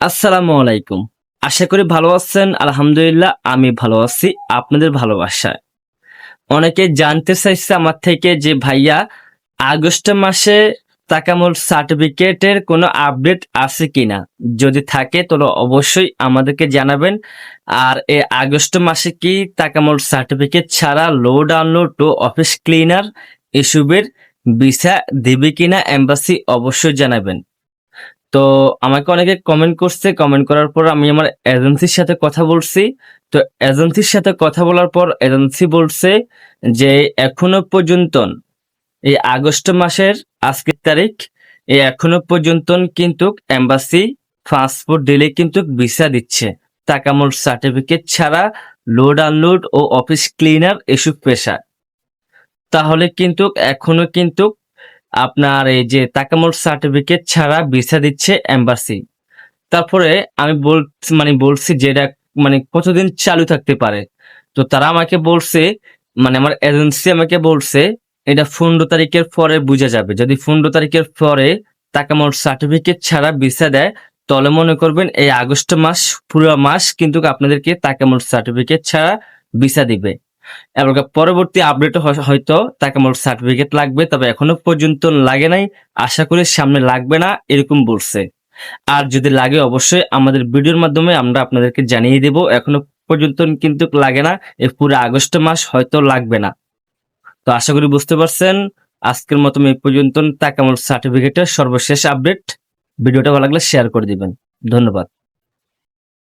আসসালামু আলাইকুম। আশা করি ভালো আছেন, আলহামদুলিল্লাহ আমি ভালো আছি, আপনাদের ভালোবাসায়। অনেকে জানতে চাইছে আমার থেকে যে ভাইয়া আগস্ট মাসে তাকামুল সার্টিফিকেটের কোনো আপডেট আছে কিনা? যদি থাকে তাহলে অবশ্যই আমাদেরকে জানাবেন। আর এ আগস্ট মাসে কি তাকামুল সার্টিফিকেট ছাড়া load download to office cleaner এসবের ভিসা দেবে কিনা এম্বাসি অবশ্যই জানাবেন। তো আমাকে অনেকে কমেন্ট করছে কমেন্ট করার পর আমি আমার এজেন্সির সাথে কথা বলছি। তো এজেন্সির সাথে কথা বলার পর এজেন্সি বলছে যে এখনও পর্যন্ত এই আগস্ট মাসের আজকের তারিখ এই এখনও পর্যন্ত কিন্তু এম্বাসি পাসপোর্ট দিলে কিন্তু ভিসা দিচ্ছে। তাকামুল সার্টিফিকেট ছাড়া লোড আনলোড ও অফিস ক্লিনার এসব পেশা তাহলে কিন্তু এখনও কিন্তু আপনার এই যে তাকামুল সার্টিফিকেট ছাড়া ভিসা দিচ্ছে এম্বাসি তারপরে আমি বল মানে বলছি যে এটা মানে কতদিন চালু থাকতে পারে? তো তারা আমাকে বলছে মানে আমার এজেন্সি আমাকে বলছে, এটা পনেরো তারিখের পরে বোঝা যাবে। যদি পনেরো তারিখের পরে তাকামুল সার্টিফিকেট ছাড়া ভিসা দেয়, তাহলে মনে করবেন এই আগস্ট মাস, পুরো মাস কিন্তু আপনাদেরকে তাকামুল সার্টিফিকেট ছাড়া ভিসা দিবে। এবং পরবর্তী আপডেট হয়তো তাকামুল সার্টিফিকেট লাগবে, তবে এখনও পর্যন্ত লাগে নাই। আশা করি সামনে লাগবে না, এরকম বলছে। আর যদি লাগে অবশ্যই আমাদের ভিডিওর মাধ্যমে আমরা আপনাদেরকে জানিয়ে দেব। এখনও পর্যন্ত কিন্তু লাগে না এই পুরো আগস্ট মাস হয়তো লাগবে না। তো আশা করি বুঝতে পারছেন, আজকের মতো এই পর্যন্ত তাকামুল সার্টিফিকেটের সর্বশেষ আপডেট ভিডিওটা ভালো লাগলে শেয়ার করে দিবেন। ধন্যবাদ।